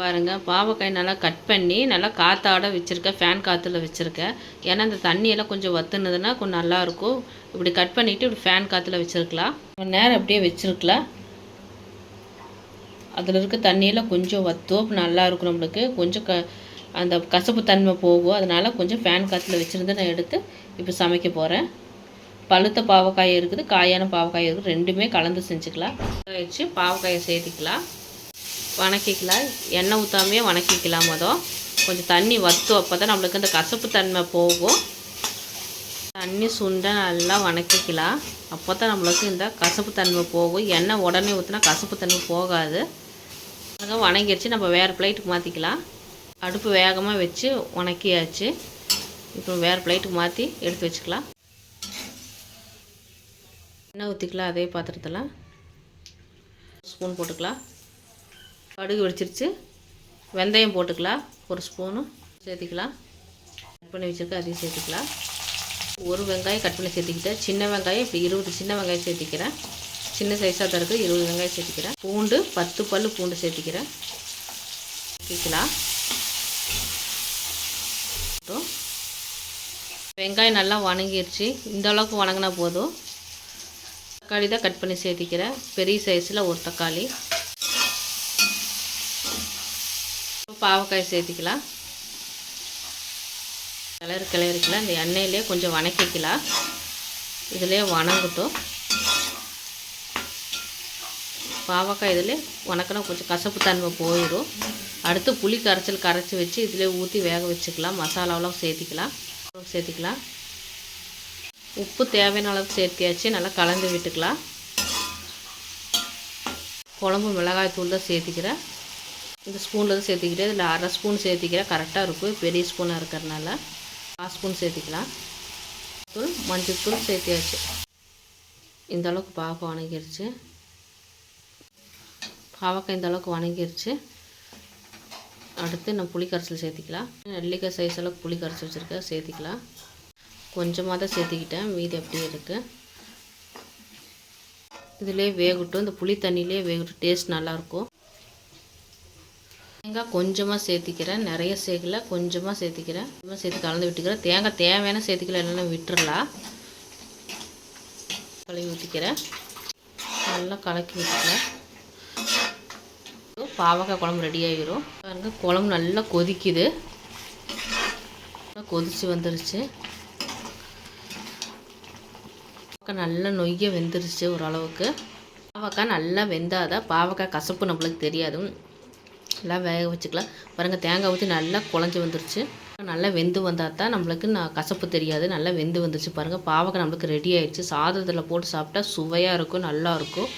பாருங்கள் பாவக்காய் நல்லா கட் பண்ணி நல்லா காற்றாட வச்சுருக்கேன் ஃபேன் காற்றுல வச்சுருக்கேன். ஏன்னா இந்த தண்ணியெல்லாம் கொஞ்சம் வத்துனதுன்னா கொஞ்சம் நல்லாயிருக்கும் இப்படி கட் பண்ணிவிட்டு இப்படி ஃபேன் காற்றுல வச்சுருக்கலாம். கொஞ்சம் நேரம் அப்படியே வச்சுருக்கலாம். அதில் இருக்க தண்ணியெல்லாம் கொஞ்சம் வத்தும். நல்லா இருக்கும் நம்மளுக்கு. கொஞ்சம் க அந்த கசப்பு தன்மை போகும். அதனால் கொஞ்சம் ஃபேன் காற்றுல வச்சுருந்து நான் எடுத்து இப்போ சமைக்க போகிறேன் பழுத்த பாவக்காய் இருக்குது காயான பாவக்காய் இருக்குது. ரெண்டுமே கலந்து செஞ்சுக்கலாம். வச்சு பாவக்காயை சேர்த்திக்கலாம் வணக்கிக்கலாம். எண்ணெய் ஊற்றாமையே வணக்கிக்கலாம் மொதல் கொஞ்சம் தண்ணி வற்றும் அப்போ தான் நம்மளுக்கு அந்த கசப்பு தன்மை போகும். தண்ணி சுண்டை நல்லா வணக்கிக்கலாம். அப்போ தான் நம்மளுக்கு இந்த கசப்பு தன்மை போகும். எண்ணெய் உடனே ஊற்றினா கசப்பு தன்மை போகாது. வணங்கிடுச்சு நம்ம வேறு பிளேட்டுக்கு மாற்றிக்கலாம் அடுப்பு வேகமாக வச்சு உணக்கியாச்சு இப்போ வேறு பிளேட்டுக்கு மாற்றி எடுத்து வச்சுக்கலாம். எண்ணெய் ஊற்றிக்கலாம் அதே பாத்திரத்தில். ஸ்பூன் போட்டுக்கலாம். கடுகு வெடிச்சிருச்சு. வெந்தயம் போட்டுக்கலாம். ஒரு ஸ்பூனு சேர்த்திக்கலாம். கட் பண்ணி வச்சுருக்க அதையும் சேர்த்துக்கலாம். ஒரு வெங்காயம் கட் பண்ணி சேர்த்திக்கிட்டேன். சின்ன வெங்காயம் இப்படி இருபது சின்ன வெங்காயம் சேர்த்திக்கிறேன். சின்ன சைஸாக தான் இருக்குது இருபது வெங்காயம் சேர்த்திக்கிறேன். பூண்டு பத்து பல் பூண்டு சேர்த்திக்கிறேன். சேர்த்திக்கலாம். வெங்காயம் நல்லா வணங்கிருச்சு. இந்த அளவுக்கு வணங்கினா போதும். தக்காளி தான் கட் பண்ணி சேர்த்திக்கிறேன். பெரிய சைஸில் ஒரு தக்காளி. பாவக்காய் சேர்த்துக்கலாம். கிளறு கிளறிக்கலாம் இந்த எண்ணெயிலே கொஞ்சம் வணக்கிக்கலாம். இதிலே வணங்கட்டும். பாவக்காய் இதில் வணக்கினா கொஞ்சம் கசப்பு தன்மை போயிடும். அடுத்து புளி கரைச்சல் கரைச்சி வச்சு இதிலே ஊற்றி வேக வச்சுக்கலாம். மசாலாவெலாம் சேர்த்திக்கலாம். சேர்த்திக்கலாம். உப்பு தேவையான அளவுக்கு சேர்த்தியாச்சு. நல்லா கலந்து விட்டுக்கலாம். குழம்பு மிளகாய் தூள் தான் சேர்த்திக்கிறேன். இந்த ஸ்பூனில் தான் சேர்த்திக்கிறேன் இதில் அரை ஸ்பூன் சேர்த்திக்கிறேன். கரெக்டாக இருக்கும். பெரிய ஸ்பூனாக இருக்கிறதுனால கால் ஸ்பூன் சேர்த்திக்கலாம். தூள் மஞ்சள் தூள் சேர்த்தியாச்சு. இந்த அளவுக்கு பாவக்காய் வணங்கிருச்சு. பாவக்காய் இந்த அளவுக்கு வணங்கிருச்சு. அடுத்து நான் புளி கரைசல் சேர்த்திக்கலாம். நெல்லிக்காய் சைஸ் அளவுக்கு புளி கரைச்சி வச்சுருக்கேன். சேர்த்திக்கலாம். கொஞ்சமாக தான் சேர்த்திக்கிட்டேன். மீதி அப்படியே இருக்குது இதிலே வேகட்டும். இந்த புளி தண்ணியிலே வேகட்டும் டேஸ்ட் நல்லாயிருக்கும் தேங்காய் கொஞ்சமாக சேர்த்திக்கிறேன். நிறைய சேர்க்கல. கொஞ்சமாக சேர்த்திக்கிறேன். கொஞ்சமாக சேர்த்து கலந்து விட்டுக்கிறேன். தேங்காய் தேவையான சேர்த்துக்கல. இல்லைன்னா விட்டுறலாம். கழுவி ஊற்றிக்கிறேன் நல்லா கலக்கி விட்டுக்கிறேன். பாவக்காய் குழம்பு ரெடி ஆகிரும் பாருங்க குழம்பு நல்லா கொதிக்குது. கொதிச்சு வந்துருச்சு. பாவக்காய் நல்லா நொய்ய வெந்துருச்சு ஓரளவுக்கு பாவக்காய் நல்லா வெந்தாதான் பாவக்காய் கசப்பு நம்மளுக்கு தெரியாது. எல்லாம் வேக வச்சுக்கலாம். பாருங்கள் தேங்காய் ஊற்றி நல்லா குழஞ்சி வந்துருச்சு. நல்லா வெந்து வந்தால் தான் நம்மளுக்கு நான் கசப்பு தெரியாது. நல்லா வெந்து வந்துருச்சு பாருங்கள் பாவக்காய் நம்மளுக்கு ரெடி ஆயிடுச்சு. சாதத்தில் போட்டு சாப்பிட்டா சுவையாக இருக்கும் நல்லாயிருக்கும்